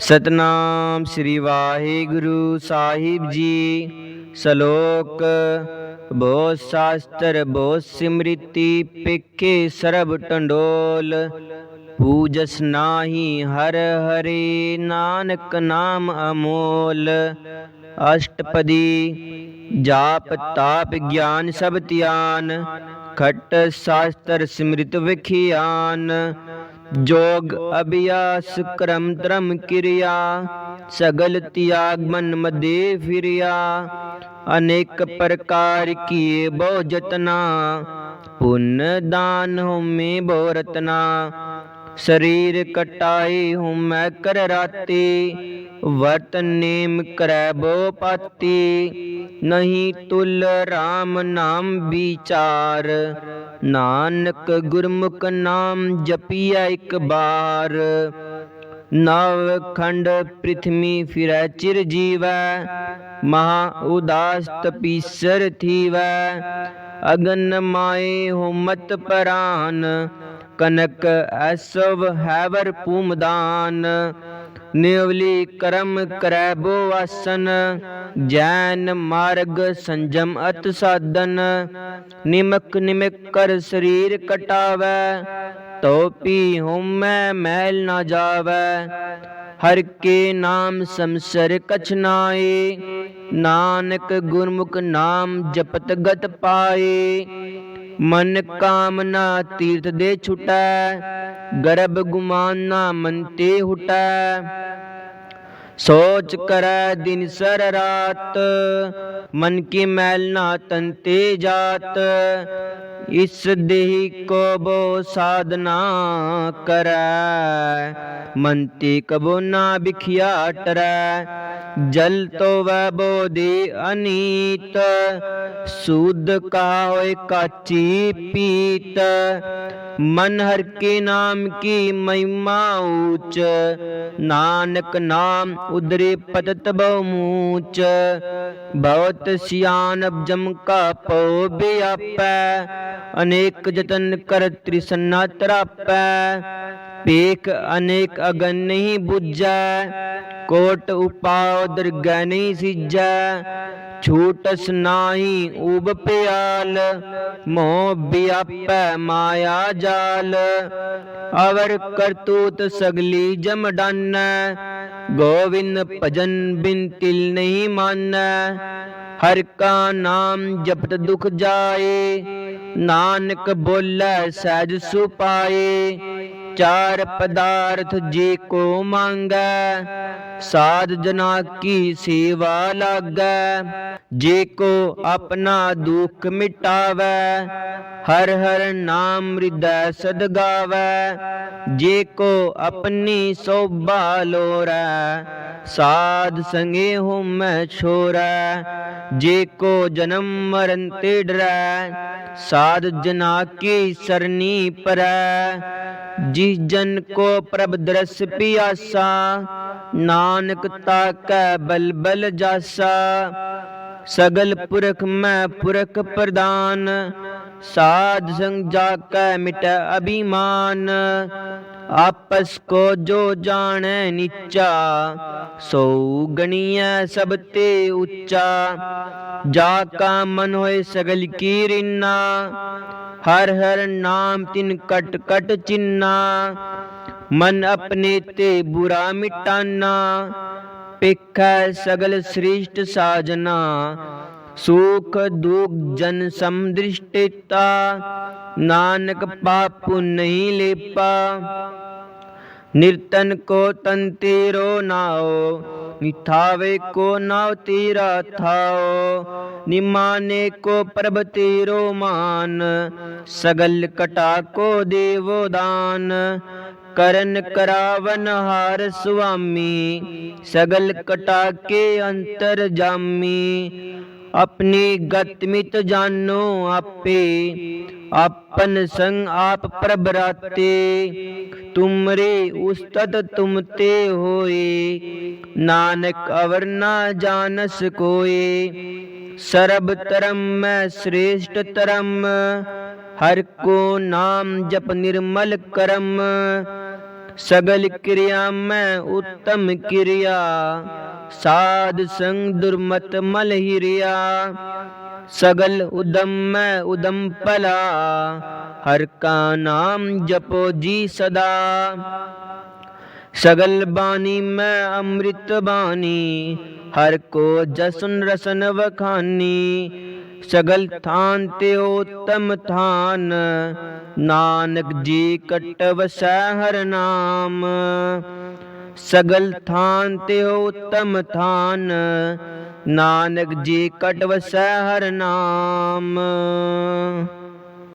ਸਤਨਾਮ ਸ੍ਰੀ ਵਾਹਿਗੁਰੂ ਸਾਹਿਬ ਜੀ। ਸ਼ਲੋਕ ਬੋ ਸ਼ਾਸਤਰ ਬੋ ਸਿਮ੍ਰਿਤੀ ਪਿੱਕੇ ਸਰਬ ਟੰਡੋਲ। ਪੂਜਸ ਨਾਹੀ ਹਰ ਹਰੇ ਨਾਨਕ ਨਾਮ ਅਮੋਲ। ਅਸ਼ਟਪਦੀ ਜਾਪ ਤਾਪ ਗਿਆਨ ਸਭ ਧਿਆਨ। ਖਟ ਸ਼ਾਸਤਰ ਸਿਮ੍ਰਿਤ ਵਿਖਿਆਨ। जोग अभ्यास क्रम धर्म क्रिया सगल त्याग मन मदे फिरिया अनेक प्रकार किए बहु जतना पुण्य दान हो में बहु रतना ਸਰੀਰ ਕਟਾਈ ਹਉਮੈ ਕਰ ਰਾਤੀ, ਵਰਤ ਨੇਮ ਕਰੈ ਬੋ ਪਾਤੀ। ਨਹੀਂ ਤੁਲ ਰਾਮ ਨਾਮ ਵਿਚਾਰ, ਨਾਨਕ ਗੁਰਮੁਖ ਨਾਮ ਜਪੀਐ ਇੱਕ ਬਾਰ। ਨਵ ਖੰਡ ਪ੍ਰਿਥਵੀ ਫਿਰੈ ਚਿਰ ਜੀਵੈ, ਮਹਾ ਉਦਾਸ ਤਪੀਸਰ ਥੀਵੈ। ਅਗਨ ਮਾਏ ਹੋ ਮਤ ਪਰਾਨ ਕਨਕ ਐਸਵ ਹੈਵਰ ਪੂਮਦਾਨ ਨਿਵਲੀ ਕਰਮ ਕਰੈ ਬੋ ਆਸਨ, ਜੈਨ ਮਾਰਗ ਸੰਜਮ ਅਤ ਸਾਧਨ, ਨਿਮਕ ਨਿਮਕ ਕਰ ਸਰੀਰ ਕਟਾਵੈ, ਤੋਪੀ ਹਉਮੈ ਮੈਲ ਨਾ ਜਾਵੈ, ਹਰ ਕੇ ਨਾਮ ਸੰਸਰ ਕਛ ਨਾਏ, ਨਾਨਕ ਗੁਰਮੁਖ ਨਾਮ ਜਪਤ ਗਤ ਪਾਏ। ਮਨ ਕਾਮਨਾ ਤੀਰਥ ਦੇ ਛੁਟੈ, ਗਰਭ ਗੁਮਾਨਾ ਮਨ ਤੇ ਹੁਟੈ। ਸੋਚ ਕਰੈ ਦਿਨ ਸਰ ਰਾਤ, ਮਨ ਕੀ ਮੈਲ ਨਾ ਤਨ ਤੇ ਜਾਤ। ਇਸ ਦੇਹੀ ਕੋ ਬੋ ਸਾਧਨਾ ਕਰੈ ਮਨ ਕਬੋ ਨਾ ਬਿਖਿਆ ਟਰੈ, ਜਲ ਤੋ ਵੈ ਬੋਧੀ ਅਨੀਤ, ਸੂਦ ਕਾ ਹੋਏ ਕਾਚੀ ਪੀਤ, ਮਨ ਹਰ ਕੇ ਨਾਮ ਕੀ ਮਹਿਮਾ ਊਚ, ਨਾਨਕ ਨਾਮ ਉਦਰੇ ਪਤਤ ਬਹੁ ਮੂਚ, ਬਹੁਤ ਸਿਆਨ ਜਮ ਕਾ ਪਉ ਬਿਆਪੈ ਅਨੇਕ ਜਤਨ ਕਰ ਤ੍ਰਿਸਨਾ ਤਰਾਪੈ ਪੇਖ ਅਨੇਕ ਅਗਨ ਨਹੀਂ 부ਜੈ ਕੋਟ ਉਪਾਉ ਦਰਗਹਿ ਨਹੀਂ ਸਿਜੈ, ਛੂਟਸ ਨਾਹੀ ਊਬ ਪਿਆਲ, ਮੋਹ ਬਿਆਪੈ ਮਾਇਆ ਜਾਲ। ਅਵਰ ਕਰਤੂਤ ਸਗਲੀ ਜਮ ਡਾਨੈ, ਗੋਵਿੰਦ ਭਜਨ ਬਿਨ ਤਿਲ ਨਹੀਂ ਮਾਨੈ। ਹਰ ਕਾ ਨਾਮ ਜਪਤ ਦੁਖ ਜਾਏ ਨਾਨਕ ਬੋਲੇ ਸਹਿਜ ਸੁਪਾਏ। ਚਾਰ ਪਦਾਰਥ ਜੇ ਕੋ ਮੰਗੈ, ਸਾਧ ਜਨਾ ਕੀ ਸੇਵਾ ਲਾਗੈ। ਜੇ ਕੋ ਆਪਣਾ ਦੁਖ ਮਿਟਾਵੈ, ਹਰ ਹਰ ਨਾਮ ਹਿਰਦੈ ਸਦ ਗਾਵੈ। ਜੇ ਕੋ ਆਪਣੀ ਸੋਭਾ ਲੋਰੈ, ਸਾਧ ਸੰਗੇ ਹੋ ਛੋਰੈ। ਜੇ ਕੋ ਜਨਮ ਮਰਨ ਤੇ ਡਰੈ, ਸਾਧ ਜਨਾ ਕੀ ਸਰਨੀ ਪਰੈ। ਜਿਸ ਜਨ ਕੋ ਪ੍ਰਭ ਦਰਸ ਪਿਆਸਾ, ਨਾਨਕ ਤਾਕੈ ਬਲਬਲ ਬਲ ਜਾਸਾ, ਸਗਲ ਪੁਰਖ ਮੈਂ ਪੁਰਖ ਪ੍ਰਦਾਨ ਸਾਧ ਸੰਗ ਜਾ ਕੈ ਮਿਟੈ ਅਭਿਮਾਨ, ਆਪਸ ਕੋ ਜੋ ਜਾਣੈ ਨੀਚਾ, ਸੋ ਗਣੀਐ ਸਭ ਤੇ ਉੱਚਾ। ਜਾ ਕਾ ਮਨ ਹੋਏ ਸਗਲ ਕੀ ਰਿਨਾ, ਹਰ ਹਰ ਨਾਮ ਤਿਨ ਕਟ ਕਟ ਮਨ ਆਪਣੇ ਤੇ ਬੁਰਾ ਮਿਟਾਨਾ ਪਿਖੈ ਸਗਲ ਸ੍ਰਿਸ਼ਟ ਸਾਜਨਾ। ਸੁਖ ਦੁਖ ਜਨ ਸਮਦ੍ਰਿਸ਼ਟਿਤਾ ਨਾਨਕ ਪਾਪੁ ਨਹੀਂ ਲੇਪਾ। ਨਿਰਤਨ ਕੋ ਤਨ ਤੇਰੋ ਨਾਓ ਮਿਠਾਵੇ ਕੋ ਨਾਉ ਤੇਰਾ ਥਾਓ। ਨਿਮਾਨੇ ਕੋ ਪ੍ਰਭ ਤੇਰੋ ਮਾਨ, ਸਗਲ ਕਟਾ ਕੋ ਦੇਵੋ ਦਾਨ। ਕਰਨ ਕਰਾਵਨ ਹਾਰ ਸੁਆਮੀ, ਸਗਲ ਕਟਾ ਕੇ ਅੰਤਰ ਜਾਮੀ। ਆਪਣੀ ਗਤ ਮਿਤ ਜਾਨੋ ਆਪੇ ਆਪਨ ਸੰਗ ਆਪ ਪ੍ਰਭ ਰਾਤੇ ਤੁਮਰੇ ਉਸਤਤ ਤੁਮ ਤੇ ਹੋਏ ਨਾਨਕ ਅਵਰ ਨਾ ਜਾਣਸ ਕੋਏ ਸਰਬ ਧਰਮ ਮੈਂ ਸ੍ਰੇਸ਼ਟ ਧਰਮ ਹਰ ਕੋ ਨਾਮ ਜਪ ਨਿਰਮਲ ਕਰਮ ਸਗਲ ਕਿਰਿਆ ਮੈਂ ਉੱਤਮ ਕਿਰਿਆ ਸਾਧ ਸੰਗ ਦੁਰਮਤ ਮਲ ਹਿਰਿਆ, ਸਗਲ ਉਦਮ ਮੈਂ ਉਦਮ ਭਲਾ, ਹਰ ਕਾ ਨਾਮ ਜਪੋ ਜੀ ਸਦਾ। ਸਗਲ ਬਾਣੀ ਮੈਂ ਅੰਮ੍ਰਿਤ ਬਾਣੀ, ਹਰ ਕੋ ਜਸਨ ਰਸਨ ਵਖਾਨੀ, ਸਗਲ ਥਾਨ ਤੇ ਉਤਮ ਥਾਨ, ਨਾਨਕ ਜੀ ਕਟ ਵਸੈ ਹਰ ਨਾਮ। ਸਗਲ ਥਾਨ ਤੇ ਉਤਮ ਥਾਨ ਨਾਨਕ ਜੀ ਕਟ ਵਸੈ ਹਰ ਨਾਮ।